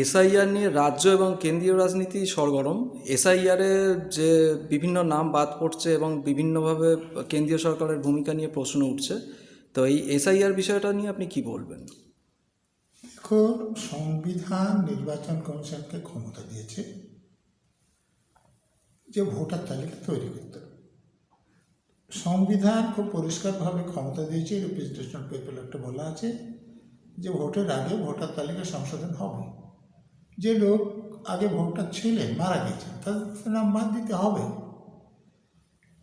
SIR নিয়ে রাজ্য এবং কেন্দ্রীয় রাজনীতি সরগরম। এসআইআরে যে বিভিন্ন নাম বাদ পড়ছে এবং বিভিন্নভাবে কেন্দ্রীয় সরকারের ভূমিকা নিয়ে প্রশ্ন উঠছে, তো এই এসআইআর বিষয়টা নিয়ে আপনি কি বলবেন? এখন সংবিধান নির্বাচন কমিশনকে ক্ষমতা দিয়েছে যে ভোটার তালিকা তৈরি করতে। সংবিধান খুব পরিষ্কারভাবে ক্ষমতা দিয়েছে রিপ্রেজেন্টেশন পেপার একটা বলা আছে যে ভোটের আগে ভোটার তালিকা সংশোধন হবে। যে লোক আগে ভোটার ছিলেন মারা গেছেন তাদের নাম বাদ দিতে হবে।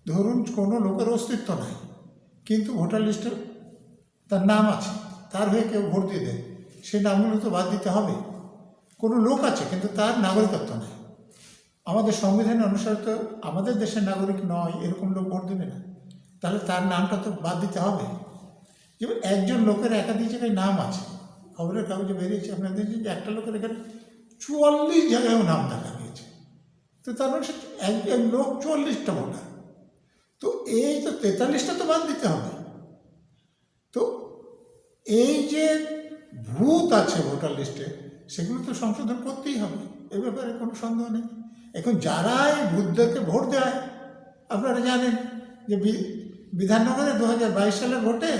ধরুন কোনো লোকের অস্তিত্ব নাই, কিন্তু ভোটার লিস্টে তার নাম আছে, তার হয়ে কেউ ভোট দিয়ে দেয়, সেই নামগুলো তো বাদ দিতে হবে। কোনো লোক আছে, কিন্তু তার নাগরিকত্ব নেই। আমাদের সংবিধান অনুসারে তো আমাদের দেশের নাগরিক নয়, এরকম লোক ভোট দেবে না। তাহলে তার নামটা তো বাদ দিতে হবে। যেমন একজন লোকের একাধিক জায়গায় নাম আছে, খবরের কাগজে বেরিয়েছে আপনাদের যে একটা লোকের এখানে চুয়াল্লিশ জায়গায়ও নাম দেখা গিয়েছে। তো তার মানে সে এক- এক লোক চুয়াল্লিশটা ভোটার। তো এই তো তেতাল্লিশটা তো বাদ দিতে হবে। তো এই যে ভূত আছে ভোটার লিস্টে, সেগুলো তো সংশোধন করতেই হবে। এ ব্যাপারে কোনো সন্দেহ নেই। এখন যারা এই ভূতদেরকে ভোট দেয়, আপনারা জানেন যে বিধাননগরে দু হাজার বাইশ সালের ভোটে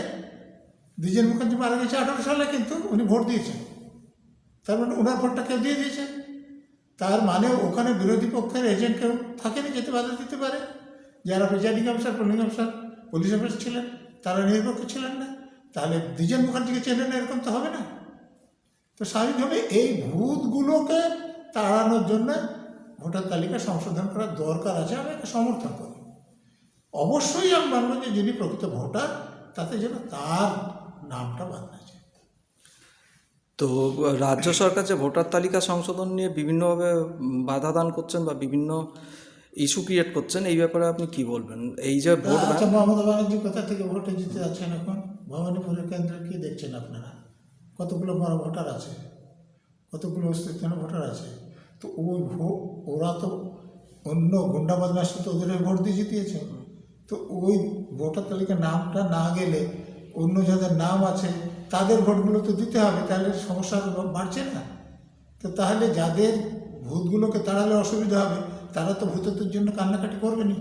দ্বিজেন মুখার্জি মারা গেছে, আঠারো সালে কিন্তু উনি ভোট দিয়েছেন। তার মানে ওনার ভোটটা কেউ দিয়ে দিয়েছেন তার মানে ওখানে বিরোধী পক্ষের এজেন্ট কেউ থাকেনি, যেতে বাধা দিতে পারে। যারা presiding officer polling officer police officer ছিলেন, তারা নিরপেক্ষ ছিলেন না। তাহলে দ্বিজেন মুখার্জিকে চেনেন এরকম তো হবে না। তো স্বাভাবিকভাবে এই ভূতগুলোকে তাড়ানোর জন্য ভোটার তালিকা সংশোধন করার দরকার আছে আমি একে সমর্থন করি। অবশ্যই আমি মানব যে যিনি প্রকৃত ভোটার, তাতে যেন তার নামটা বাদ না তো রাজ্য সরকার যে ভোটার তালিকা সংশোধন নিয়ে বিভিন্নভাবে বাধা দান করছেন বা বিভিন্ন ইস্যু ক্রিয়েট করছেন এই ব্যাপারে আপনি কি বলবেন? এই যে ভোট আচ্ছা মমতা ব্যানার্জি কোথা থেকে ভোটে জিতে যাচ্ছেন এখন? ভবানীপুরের কেন্দ্রে কি দেখছেন আপনারা? কতগুলো বড় ভোটার আছে? কতগুলো অস্তিত্বহীন ভোটার আছে? তো ওই ভোট ওরা তো অন্য গুন্ডা বদমাস তো ওদের ভোট দিয়ে জিতিয়েছে। তো ওই ভোটার তালিকার নামটা না গেলে অন্য যাদের নাম আছে, তাদের ভোটগুলো তো দিতে হবে, তাহলে সমস্যা বাড়ছে না। তো তাহলে যাদের ভূতগুলোকে তাড়ালে অসুবিধা হবে, তারা তো ভূতত্বের জন্য কান্নাকাটি করবেনি